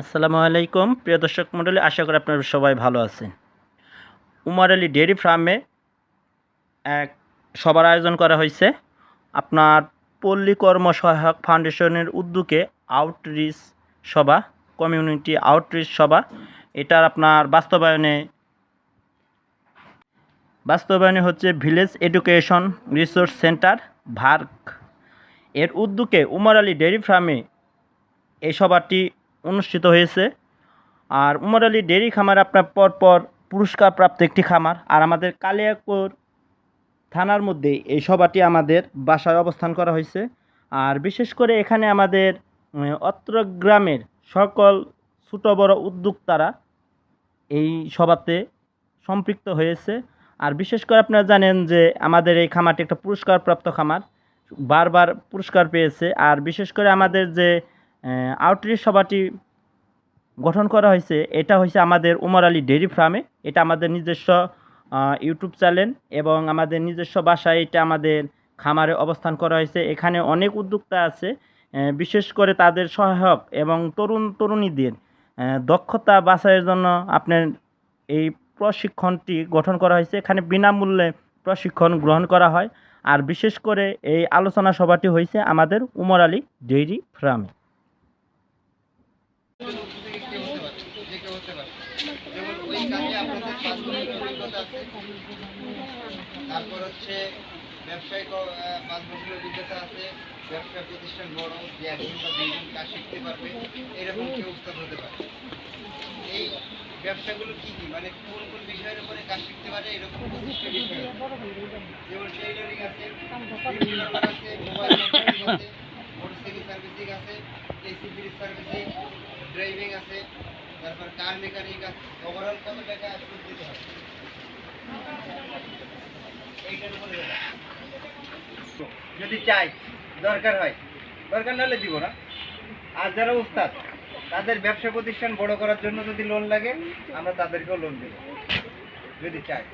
আসসালামু আলাইকুম। প্রিয় দর্শক মণ্ডলী, আশা করি আপনারা সবাই ভালো আছেন। উমার আলী ডেয়ারি ফার্মে এক সবার আয়োজন করা হয়েছে। আপনার পল্লী কর্ম সহায়ক ফাউন্ডেশনের উদ্যোগে আউটরিচ সভা, কমিউনিটি আউটরিচ সভা, এটার আপনার বাস্তবায়নে বাস্তবায়নে হচ্ছে ভিলেজ এডুকেশন রিসোর্স সেন্টার, ভার্ক। এর উদ্যোগে উমর আলী ডেয়ারি ফার্মে এই সভাটি অনুষ্ঠিত হয়েছে। আর উমর আলী ডেয়ারি খামার আপনার পরপর পুরস্কার প্রাপ্ত একটি খামার। আর আমাদের কালিয়াকোর থানার মধ্যে এই সভাটি আমাদের বাসায় অবস্থান করা হয়েছে। আর বিশেষ করে এখানে আমাদের অত্র গ্রামের সকল ছোটো বড় উদ্যোক্তারা এই সভাতে সম্পৃক্ত হয়েছে। আর বিশেষ করে আপনারা জানেন যে আমাদের এই খামারটি একটা পুরস্কারপ্রাপ্ত খামার। বারবার পুরস্কার পেয়েছে। আর বিশেষ করে আমাদের যে আউটরিচ সভাটি গঠন করা হয়েছে, এটা হয়েছে আমাদের উমর আলী ডেয়ারি ফার্মে। এটা আমাদের নিজস্ব ইউটিউব চ্যানেল এবং আমাদের নিজস্ব বাসায় এটা আমাদের খামারে অবস্থান করা হয়েছে। এখানে অনেক উদ্যোক্তা আছে বিশেষ করে তাদের সহায়ক এবং তরুণ তরুণীদের দক্ষতা বাছাইয়ের জন্য আপনার এই প্রশিক্ষণটি গঠন করা হয়েছে। এখানে বিনামূল্যে প্রশিক্ষণ গ্রহণ করা হয়। আর বিশেষ করে এই আলোচনা সভাটি হয়েছে আমাদের উমর আলী ডেইরি ফার্মে থেকে কেউ হতে পারে যে কেউ হতে পারে যেমন ওই কাজে আপনাদের পাঁচ বছরের অভিজ্ঞতা আছে তারপর হচ্ছে ব্যবসায়িক আহ, পাঁচ বছরের অভিজ্ঞতা আছে ব্যবসা প্রতিষ্ঠান বড় যে একজন বা দুইজন কাজ শিখতে পারবে, এরকম কেউ উস্তাদ হতে পারে এই ব্যবসাগুলো কি কি? মানে কোন কোন বিষয়ের উপরে কাজ শিখতে পারে, এরকম আছে? যেমন আছে মোবাইল আছে, মোটরসাইকেল সার্ভিসিং আছে, এসি ফ্রিজ সার্ভিসিং, ড্রাইভিং আছে, তারপর কার মেকানিক আছে, ওভারঅল কত টাকা সুদ দিতে হবে এইটার যদি চাই দরকার হয়। দরকার নাহলে দিব না। আর যারা উস্তাদ তাদের ব্যবসা প্রতিষ্ঠান বড় করার জন্য যদি লোন লাগে আমরা তাদেরকেও লোন দেব যদি চাই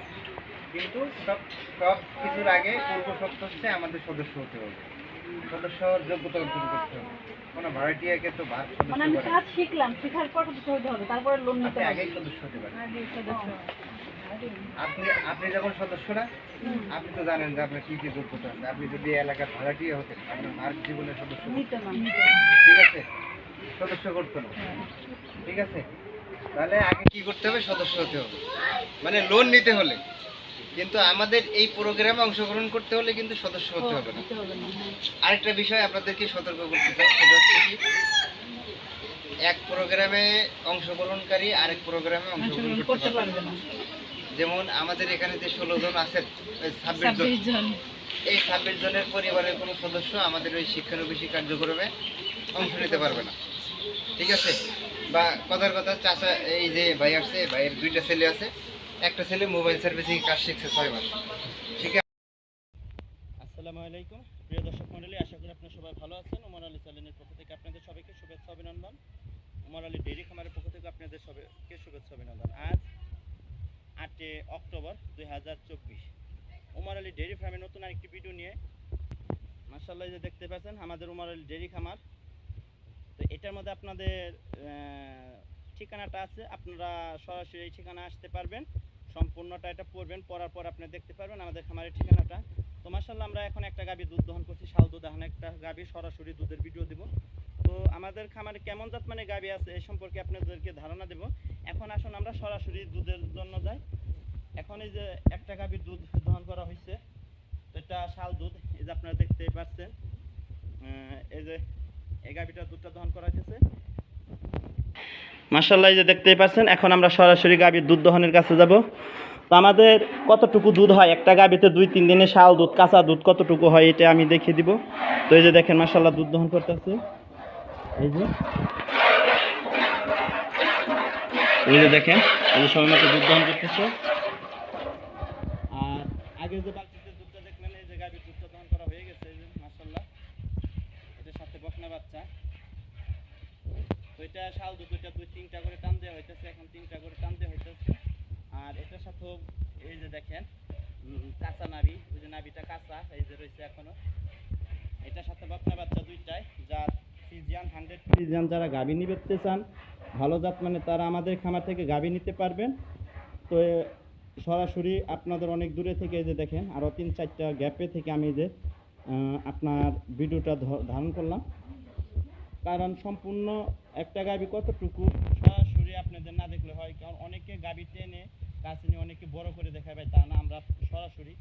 কিন্তু সব সব কিছুর আগে পূর্ব শর্ত হচ্ছে আমাদের সদস্য হতে হবে। সদস্য হওয়ার যোগ্যতা অর্জন করতে হবে। কোনো ভাড়াটিয়াকে তো ভাত মানে সদস্য কাজ শিখলাম শেখার পর হতে হবে তারপরে লোন নিতে আগেই সদস্য হতে সদস্য আপনি আপনি যখন সদস্য না আপনি তো জানেন যে আপনার কি কি যোগ্যতা আছে। আপনি যদি এলাকার ভাড়াটিয়া হতেন আপনার মার্ক জীবনের সদস্য ঠিক আছে? সদস্য করতে না। ঠিক আছে? তাহলে আগে কি করতে হবে? সদস্য হতে হবে। মানে লোন নিতে হলে। কিন্তু আমাদের এই প্রোগ্রামে অংশগ্রহণ করতে হলে কিন্তু সদস্য হতে হবে না। আরেকটা বিষয় আপনাদেরকে সতর্ক করতে চাই সেটা হচ্ছে কি এক প্রোগ্রামে অংশগ্রহণকারী আরেক প্রোগ্রামে অংশগ্রহণ করতে পারবে না। যেমন আমাদের এখানে যে ষোলো জন আছেন ছাব্বিশ জন। এই ছাব্বিশ জনের পরিবারের কোনো সদস্য আমাদের ওই শিক্ষানবিশী কার্যক্রমে অংশ নিতে পারবে না। ঠিক আছে? বা কথার কথা চাচা এই যে ভাই আসছে ভাইয়ের দুইটা ছেলে আছে। একটা ছেলে মোবাইল সার্ভিসিং কাজ শিখছে ছয় মাস। শিখে আসসালামু আলাইকুম। প্রিয় দর্শক মণ্ডলী আশা করি আপনারা সবাই ভালো আছেন। উমর আলী চ্যানেলের পক্ষ থেকে আপনাদের সবাইকে শুভেচ্ছা অভিনন্দন। উমর আলী ডেইরি খামারের পক্ষ থেকে আপনাদের সবাইকে শুভেচ্ছা অভিনন্দন। আজ আটই অক্টোবর দুই হাজার চব্বিশ। উমর আলী ডেইরি ফার্মে নতুন আরেকটি ভিডিও নিয়ে মার্শাল্লাহ যে দেখতে পাচ্ছেন, আমাদের উমর আলী ডেইরি খামার। তো এটার মধ্যে আপনাদের ঠিকানাটা আছে, আপনারা সরাসরি এই ঠিকানা আসতে পারবেন। সম্পূর্ণটা এটা পড়বেন, পড়ার পর আপনি দেখতে পারবেন আমাদের খামারের ঠিকানাটা। তো মাসাল্লাহ আমরা এখন একটা গাবি দুধ দহন করছি, শাল দুধ এখন একটা গাবি সরাসরি দুধের ভিডিও দেব। তো আমাদের খামারে কেমন জাত মানে গাবি আছে এই সম্পর্কে আপনাদেরকে ধারণা দেব। এখন আসুন আমরা সরাসরি দুধের জন্য যাই। এখন এই যে একটা গাবির দুধ দহন করা হয়েছে এটা শাল দুধ, এই যে আপনারা দেখতে পাচ্ছেন। এই যে এই গাবিটার দুধটা দহন করা হয়েছে মাসাল্লাহ এই যে দেখতেই পাচ্ছেন, এখন আমরা সরাসরি গাভীর দুধ দহনের কাছে যাব। তো আমাদের কতটুকু দুধ হয়? একটা গাবিতে দুই, তিন দিনে শাল দুধ, কাঁচা দুধ কতটুকু হয়, এটা আমি দেখিয়ে দিব। তো এই যে দেখেন মাসাল্লাহ দুধ দহন করতেছে। এই যে এই যে দেখেন, এই যে সময় মতো দুধ দহন করতেছে। আর আগে যে বালতিতে দুধটা দেখলেন, এই যে গাবির দুধটা দহন করা হয়ে গেছে, এই যে মাসাল্লাহ এটার সাথে বকনা বাচ্চা। তো এটা শাল দুধ, এটা দুই তিনটা করে টান দেওয়া হইতেছে, এখন তিনটা করে টান দেওয়া হইতেছে। আর এটার সাথেও এই যে দেখেন কাঁচা নাবি ওই যে নাবিটা কাঁচা, এই যে রয়েছে এখনও। এটার সাথে বকনা বাচ্চা দুইটাই যা ফিজিয়ান হান্ড্রেড ফিজিয়ান যারা গাভী নিবেতে চান ভালো জাত মানে তারা আমাদের খামার থেকে গাভী নিতে পারবেন। তো সরাসরি আপনাদের অনেক দূরে থেকে এই যে দেখেন আরও তিন চারটা গ্যাপে থেকে আমি যে আপনার ভিডিওটা ধারণ করলাম। কারণ সম্পূর্ণ একটা গাবি কতটুকু সরাসরি আপনাদের না দেখলে হয়, কারণ অনেকে গাবি টেনে কাছে নিয়ে অনেকে বড় করে দেখায়, ভাই, তা না, আমরা সরাসরি।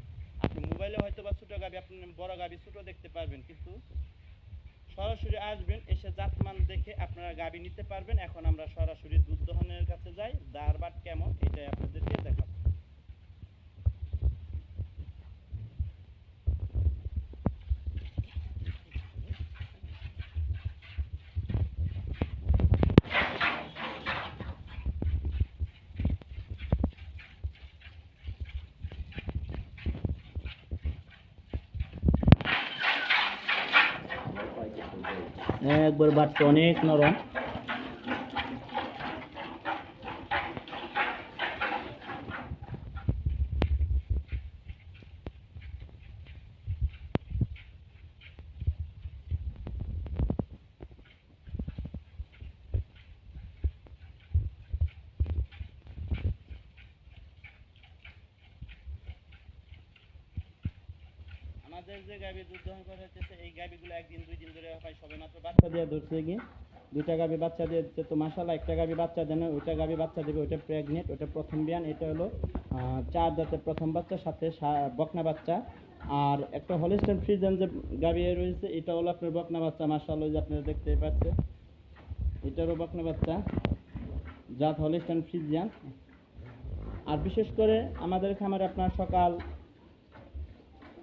আপনি মোবাইলে হয়তো বা ছোটো গাবি আপনি বড় গাবি ছোটো দেখতে পারবেন, কিন্তু সরাসরি আসবেন, এসে জাতমান দেখে আপনারা গাবি নিতে পারবেন। এখন আমরা সরাসরি দুধ দহনের কাছে যাই দারবাট কেমন এটাই আপনাদেরকে দেখাবো একবার বাটটা অনেক নরম আমাদের যে গাভী দুধ দহন হচ্ছে, এই গাভীগুলো একদিন, দুই দিন ধরে হয় সবে মাত্র বাচ্চা দিয়ে ধরছে গিয়ে। দুইটা গাভী বাচ্চা দিয়ে দিচ্ছে তো মাসাল্লাহ একটা গাভী বাচ্চা দেন, ওইটা গাভী বাচ্চা দেবে, ওইটা প্রেগনেন্ট ওইটা প্রথম বিয়ান, এটা হলো চার জাতের প্রথম বাচ্চা, সাথে বকনা বাচ্চা। আর একটা হলিস্টান ফ্রিজেন যে গাভী রয়েছে, এটা হলো আপনার বকনা বাচ্চা মাসাল্লাহ যে আপনারা দেখতেই পাচ্ছেন। এটারও বকনা বাচ্চা, জাত হলিস্টান ফ্রিজিয়ান আর বিশেষ করে আমাদের খামারে আপনার সকাল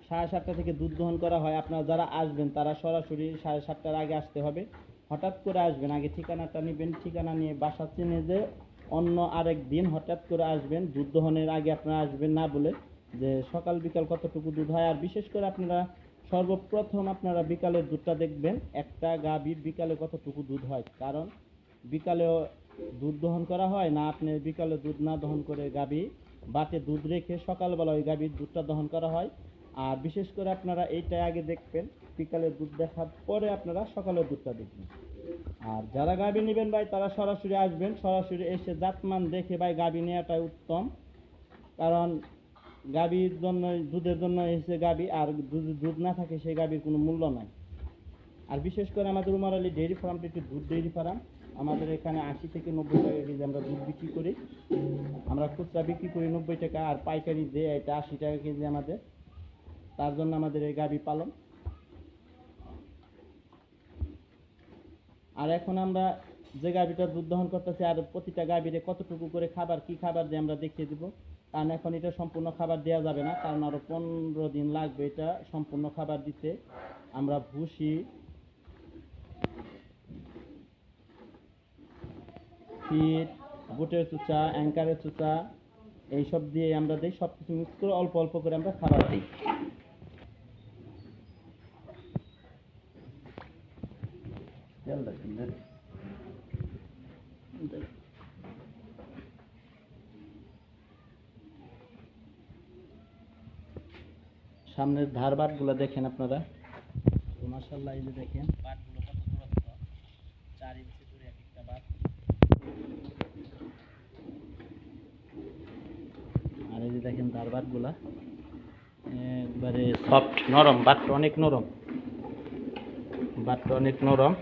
সাড়ে সাতটা থেকে দুধ দহন করা হয়। আপনারা যারা আসবেন, তারা সরাসরি সাড়ে সাতটার আগে আসতে হবে। হঠাৎ করে আসবেন, আগে ঠিকানাটা নেবেন, ঠিকানা নিয়ে বাসা চিনে যে অন্য আরেক দিন হঠাৎ করে আসবেন, দুধ দহনের আগে আপনারা আসবেন না বলে যে সকাল, বিকাল কতটুকু দুধ হয়। আর বিশেষ করে আপনারা সর্বপ্রথম আপনারা বিকালের দুধটা দেখবেন, একটা গাভীর বিকালে কতটুকু দুধ হয়। কারণ বিকালেও দুধ দহন করা হয় না, আপনি বিকালে দুধ না দহন করে গাভী বাটে দুধ রেখে সকালবেলা ওই গাভীর দুধটা দহন করা হয়। আর বিশেষ করে আপনারা এইটাই আগে দেখবেন, বিকালের দুধ দেখার পরে আপনারা সকালের দুধটা দেখবেন। আর যারা গাভী নেবেন ভাই, তারা সরাসরি আসবেন, সরাসরি এসে জাতমান দেখে ভাই গাভী নেওয়াটাই উত্তম। কারণ গাভীর জন্য, দুধের জন্য এসে গাভী আর দুধ দুধ না থাকে, সেই গাভীর কোনো মূল্য নাই। আর বিশেষ করে আমাদের উমার আলী ডেয়ারি ফার্মটি একটি দুধ ডেয়ারি ফার্ম। আমাদের এখানে আশি থেকে নব্বই টাকা কেজি আমরা দুধ বিক্রি করি। আমরা খুচরা বিক্রি করি নব্বই টাকা, আর পাইকারি দিয়ে এটা আশি টাকা কেজি আমাদের। তার জন্য আমাদের এই গাভী পালন। আর এখন আমরা যে গাভীটা দুধ দহন করতেছি, আর প্রতিটা গাভীরে কতটুকু করে খাবার, কি খাবার দিয়ে আমরা দেখিয়ে দিব। কারণ এখন এটা সম্পূর্ণ খাবার দেওয়া যাবে না, কারণ আরও পনেরো দিন লাগবে এটা সম্পূর্ণ খাবার দিতে। আমরা ভুসি ফিট বুটের চুচা, অ্যাঙ্কারের চুচা, এইসব দিয়ে আমরা দিই সব কিছু মিক্স করে অল্প অল্প করে আমরা খাবার দিই। সামনের ধার বাটগুলো দেখেন আপনারা। তো মাসাল্লাহ এই যে দেখেন বাটগুলো কত দূরত্ব? চার ইঞ্চি দূরে এক একটা বাট আর এই যে দেখেন ধার বাটগুলা একবারে সফট নরম বাটটা অনেক নরম। বাটটা অনেক নরম।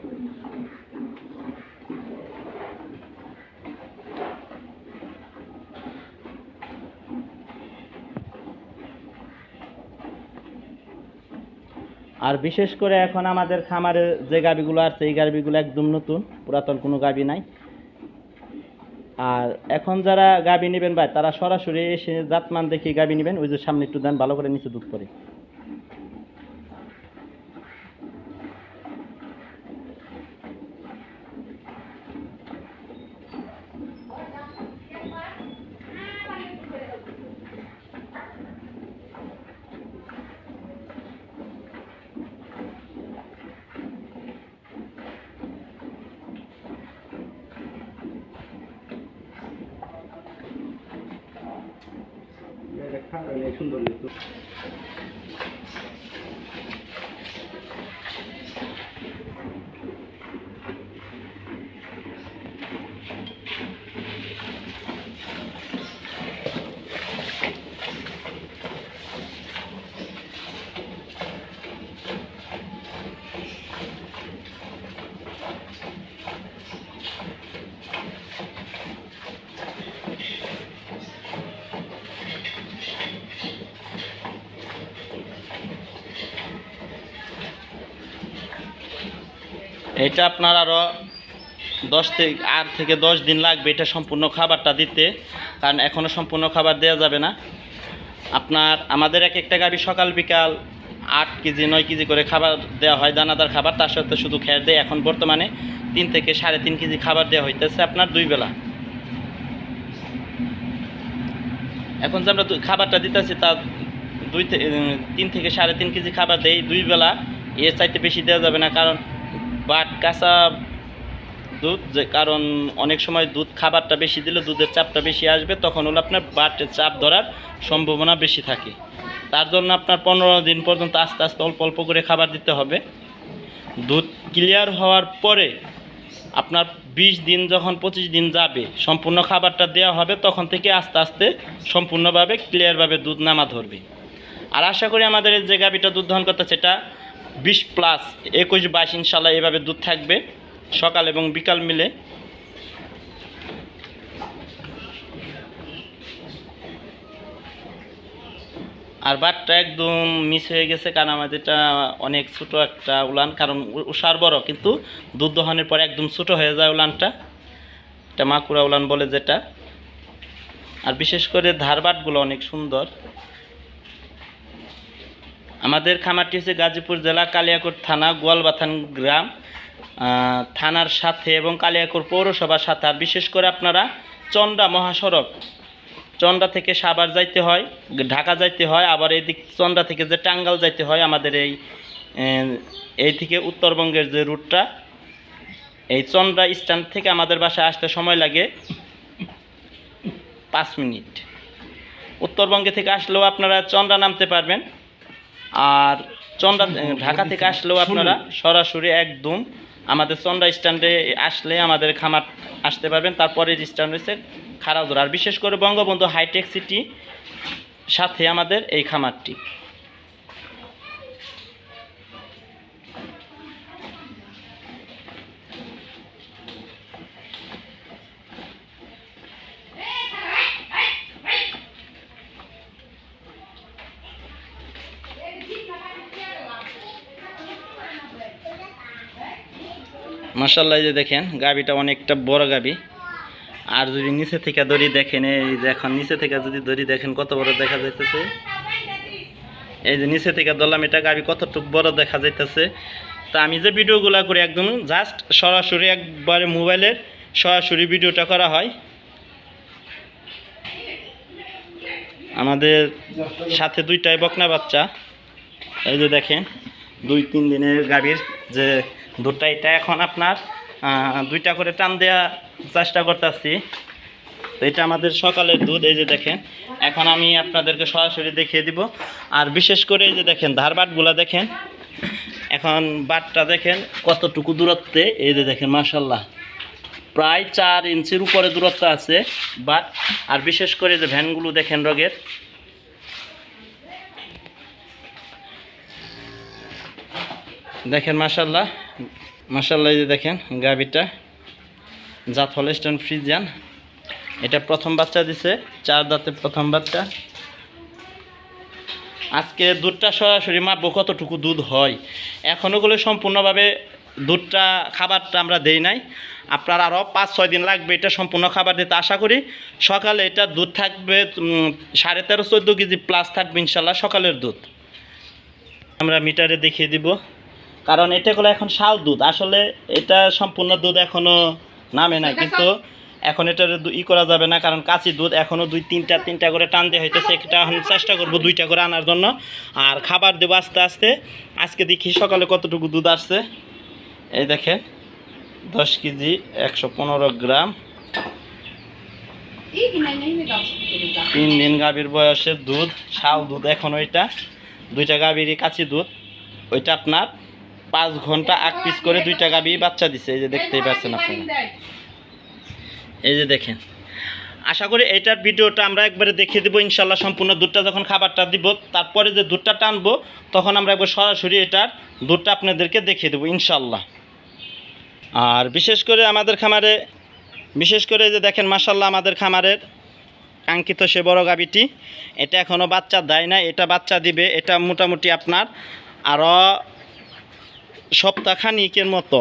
আর বিশেষ করে এখন আমাদের খামারে যে গাবিগুলো আছে, এই গাবিগুলো একদম নতুন, পুরাতন কোনো গাবি নাই। আর এখন যারা গাবি নেবেন ভাই, তারা সরাসরি এসে জাতমান দেখে গাবি নেবেন, ওই যে সামনে একটু দেন, ভালো করে নিচে দুধ পরে। সুন্দর এটা আপনার আরও দশ থেকে আট থেকে দশ দিন লাগবে এটা সম্পূর্ণ খাবারটা দিতে, কারণ এখনও সম্পূর্ণ খাবার দেওয়া যাবে না। আপনার, আমাদের এক একটা গাভি সকাল, বিকাল আট কেজি, নয় কেজি করে খাবার দেওয়া হয়, দানাদার খাবার। তার সাথে শুধু খেয়ার দেয়। এখন বর্তমানে তিন থেকে সাড়ে তিন কেজি খাবার দেওয়া হইতেছে আপনার দুই বেলা। এখন যে আমরা খাবারটা দিতেছি, তা দুই তিন থেকে সাড়ে তিন কেজি খাবার দেই। দুই বেলা এর চাইতে বেশি দেওয়া যাবে না, কারণ বাট কাঁচা দুধ যে, কারণ অনেক সময় দুধ খাবারটা বেশি দিলে দুধের চাপটা বেশি আসবে, তখন হলো আপনার বাটের চাপ ধরার সম্ভাবনা বেশি থাকে। তার জন্য আপনার পনেরো দিন পর্যন্ত আস্তে আস্তে অল্প অল্প করে খাবার দিতে হবে। দুধ ক্লিয়ার হওয়ার পরে আপনার বিশ দিন যখন পঁচিশ দিন যাবে, সম্পূর্ণ খাবারটা দেওয়া হবে, তখন থেকে আস্তে আস্তে সম্পূর্ণভাবে ক্লিয়ারভাবে দুধ নামা ধরবে। আর আশা করি আমাদের যে গাভিটা দুধ দহন করতে সেটা বিশ প্লাস একুশ, বাইশ, ইনশাল্লাহ এভাবে দুধ থাকবে সকাল এবং বিকাল মিলে। আর বাটটা একদম মিস হয়ে গেছে কারণ আমাদেরটা অনেক ছোটো একটা উলান, কারণ উষার বড়, কিন্তু দুধ দহনের পরে একদম ছোটো হয়ে যায় উলানটা। এটা মাকুড়া উলান বলে যেটা। আর বিশেষ করে ধারবাটগুলো অনেক সুন্দর। আমাদের খামারটি হচ্ছে গাজীপুর জেলা কালিয়াকোট থানা গোয়ালবাথান গ্রাম থানার সাথে এবং কালিয়াকোট পৌরসভার সাথে। আর বিশেষ করে আপনারা চন্ডা মহাসড়ক, চন্ডা থেকে সাভার যাইতে হয়, ঢাকা যাইতে হয়, আবার এদিক চন্ডা থেকে যে টাঙ্গাল যাইতে হয়, আমাদের এই এই থেকে উত্তরবঙ্গের যে রুটটা, এই চন্ডা স্ট্যান্ড থেকে আমাদের বাসায় আসতে সময় লাগে পাঁচ মিনিট। উত্তরবঙ্গে থেকে আসলেও আপনারা চন্ডা নামতে পারবেন। আর চন্দ্রা ঢাকা থেকে আসলেও আপনারা সরাসরি একদম আমাদের চন্দ্রা স্ট্যান্ডে আসলে আমাদের খামার আসতে পারবেন। তারপরের স্ট্যান্ড রয়েছে খারাজোর আর বিশেষ করে বঙ্গবন্ধু হাইটেক সিটি সাথে আমাদের এই খামারটি। মাসাল্লাহ যে দেখেন, গাবিটা অনেকটা বড় গাবি। আর যদি নিচে থেকে দড়ি দেখেন, এই যে এখন নিচে থেকে যদি দড়ি দেখেন, কত বড় দেখা যাইতেছে? এই যে নিচে থেকে ধরলাম, এটা গাবি কতটুকু বড় দেখা যাইতেছে। তা আমি যে ভিডিওগুলো করি একদম জাস্ট সরাসরি একবারে মোবাইলের সরাসরি ভিডিওটা করা হয়। আমাদের সাথে দুইটাই বকনা বাচ্চা। এই যে দেখেন, দুই তিন দিনের গাভীর যে দুধটা এটা এখন আপনার দুইটা করে টান দেওয়া চেষ্টা করতেছি। তো এটা আমাদের সকালের দুধ, এই যে দেখেন, এখন আমি আপনাদেরকে সরাসরি দেখিয়ে দিব। আর বিশেষ করে এই যে দেখেন ধারবাটগুলো দেখেন, এখন বাটটা দেখেন কতটুকু দূরত্বে, এই যে দেখেন মাসাল্লাহ প্রায় চার ইঞ্চির উপরে দূরত্ব আছে বাট, আর বিশেষ করে যে ভ্যানগুলো দেখেন রগের দেখেন মাসাল্লাহ মাসাল্লাহ যে দেখেন গাবিটা জাত হলস্টন ফ্রিজিয়ান। এটা প্রথম বাচ্চা দিছে, চার দাঁতে প্রথম বাচ্চা। আজকে দুধটা সরাসরি মাপবো কতটুকু দুধ হয়। এখনও গুলো সম্পূর্ণভাবে দুধটা, খাবারটা আমরা দেই নাই। আপনার আরও পাঁচ, ছয় দিন লাগবে এটা সম্পূর্ণ খাবার দিতে। আশা করি সকালে এটা দুধ থাকবে সাড়ে তেরো, চোদ্দ কেজি প্লাস থাকবে ইনশাল্লাহ সকালের দুধ। আমরা মিটারে দেখিয়ে দিব। কারণ এটা হলো এখন শাল দুধ। আসলে এটা সম্পূর্ণ দুধ এখনও নামে না কিন্তু এখন এটার ই করা যাবে না কারণ কাঁচি দুধ এখনও দুই তিনটা তিনটা করে টান দিয়ে হইতেছে এটা এখন চেষ্টা করব দুইটা করে আনার জন্য। আর খাবার দেবো আস্তে আস্তে। আজকে দেখি সকালে কতটুকু দুধ আসছে। এই দেখেন দশ কেজি একশো পনেরো গ্রাম। তিন দিন গাভীর বয়সের দুধ শাল দুধ এখন ওইটা দুইটা গাভীরই কাঁচি দুধ। ওইটা আপনার পাঁচ ঘণ্টা আগ পিস করে দুইটা গাভী বাচ্চা দিছে এই যে দেখতেই পাচ্ছেন আপনারা। এই যে দেখেন। আশা করি এইটার ভিডিওটা আমরা একবারে দেখিয়ে দেবো ইনশাল্লাহ সম্পূর্ণ দুধটা যখন খাবারটা দিব তারপরে যে দুধটা টানবো তখন আমরা একবার সরাসরি এটার দুধটা আপনাদেরকে দেখিয়ে দেবো ইনশাল্লাহ। আর বিশেষ করে আমাদের খামারে বিশেষ করে এই যে দেখেন মাসাল্লাহ আমাদের খামারের কাঙ্ক্ষিত সে বড় গাবিটি এটা এখনও বাচ্চা দেয় না এটা বাচ্চা দিবে এটা মোটামুটি আপনার আরও সপ্তাহখানিকের মতো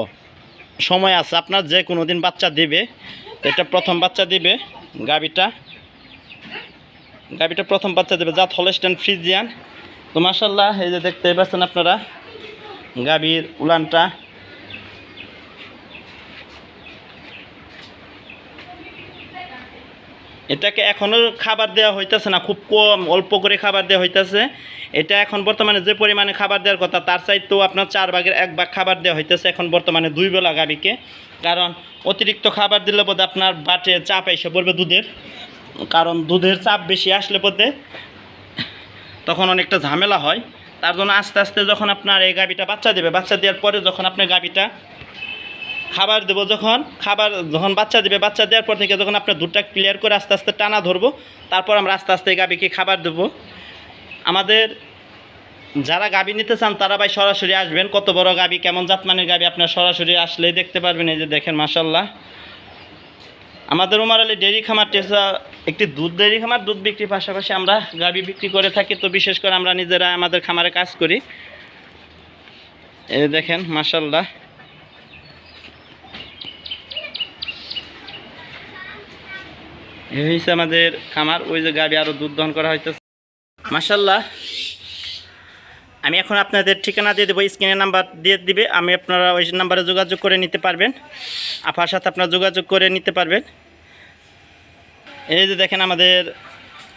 সময় আছে। আপনার যে কোনো দিন বাচ্চা দিবে, এটা প্রথম বাচ্চা দিবে গাবিটা গাবিটা প্রথম বাচ্চা দেবে, জাত হলেস্টেন ফ্রিজিয়ান। তো মাসাল্লাহ এই যে দেখতে পাচ্ছেন আপনারা গাবির উলানটা। এটাকে এখনও খাবার দেওয়া হইতেছে না, খুব কম, অল্প করে খাবার দেওয়া হইতেছে। এটা এখন বর্তমানে যে পরিমাণে খাবার দেওয়ার কথা, তার চাইতেও আপনার চার ভাগের এক ভাগ খাবার দেওয়া হইতেছে এখন বর্তমানে দুই বেলা গাবিকে কারণ অতিরিক্ত খাবার দিলে বোধ আপনার বাটে চাপ এসে পড়বে দুধের। কারণ দুধের চাপ বেশি আসলে পথে তখন অনেকটা ঝামেলা হয়। তার জন্য আস্তে আস্তে যখন আপনার এই গাবিটা বাচ্চা দেবে, বাচ্চা দেওয়ার পরে যখন আপনার গাবিটা খাবার দেবো যখন, খাবার যখন বাচ্চা দিবে, বাচ্চা দেওয়ার পর থেকে যখন আপনার দুধটা ক্লিয়ার করে আস্তে আস্তে টানা ধরবো, তারপর আমরা আস্তে আস্তে গাবিকে খাবার দেবো। আমাদের যারা গাবি নিতে চান, তারা ভাই সরাসরি আসবেন। কত বড় গাবি কেমন জাতমানের গাবি আপনার সরাসরি আসলেই দেখতে পারবেন। এই যে দেখেন মাসাল্লাহ আমাদের উমার আলী ডেয়ারি খামার টেসা, একটি দুধ ডেয়ারি খামার, দুধ বিক্রির পাশাপাশি আমরা গাবি বিক্রি করে থাকি। তো বিশেষ করে আমরা নিজেরা আমাদের খামারে কাজ করি। এই দেখেন মাসাল্লাহ এই হয়েছে আমাদের খামার, ওই যে গাবি আরও দুধ দহন করা হইতেছে। মাসাল্লাহ আমি এখন আপনাদের ঠিকানা দিয়ে দেবো, স্ক্রিনের নাম্বার দিয়ে দিবে, আমি আপনারা ওই নাম্বারে যোগাযোগ করে নিতে পারবেন। আপার সাথে আপনারা যোগাযোগ করে নিতে পারবেন। এই যে দেখেন আমাদের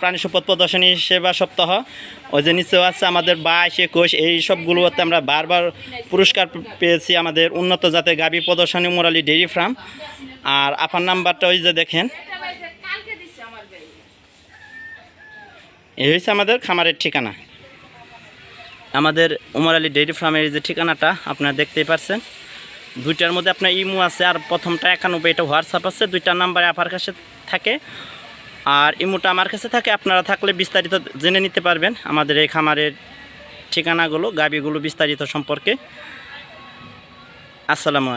প্রাণী সম্পদ প্রদর্শনী সেবা সপ্তাহ, ওই যে নিচেও আছে আমাদের বাইশ, একুশ, এই সবগুলোতে আমরা বারবার পুরস্কার পেয়েছি আমাদের উন্নত জাতের গাবি প্রদর্শনী মোরালি ডেইরি ফার্ম। আর আপার নাম্বারটা ওই যে দেখেন এই হচ্ছে আমাদের খামারের ঠিকানা। আমাদের উমর আলী ডেইরি ফার্মের যে ঠিকানাটা আপনারা দেখতেই পারছেন। দুইটার মধ্যে আপনার ইমো আছে আর প্রথমটা একানব্বই, এটা হোয়াটসঅ্যাপ আছে, দুইটা নাম্বারে আপনার কাছে থাকে। আর ইমোটা আমার কাছে থাকে, আপনারা থাকলে বিস্তারিত জেনে নিতে পারবেন আমাদের এই খামারের ঠিকানাগুলো, গাবিগুলো বিস্তারিত সম্পর্কে। আসসালামু